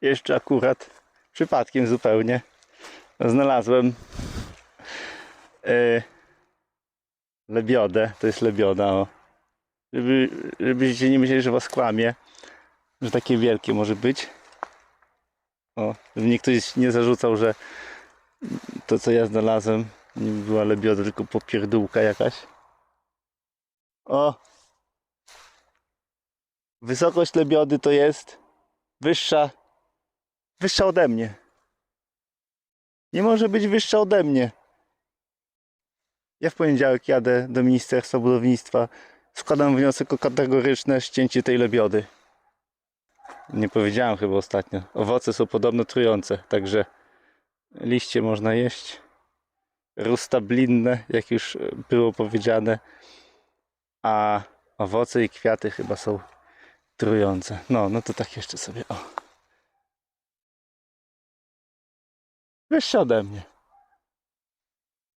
jeszcze akurat przypadkiem zupełnie znalazłem e, lebiodę. To jest lebioda, o. Żeby, żebyście nie myśleli, że was kłamie, że takie wielkie może być. O, żeby mnie ktoś nie zarzucał, że to co ja znalazłem nie była lebioda, tylko popierdółka jakaś. O! Wysokość lebiody to jest wyższa, wyższa ode mnie. Nie może być wyższa ode mnie. Ja w poniedziałek jadę do Ministerstwa Budownictwa. Składam wniosek o kategoryczne ścięcie tej lebiody. Nie powiedziałem chyba ostatnio. Owoce są podobno trujące, także liście można jeść. Rustablinne, jak już było powiedziane. A owoce i kwiaty chyba są trujące. No, no to tak jeszcze sobie. O. Wyższe ode mnie.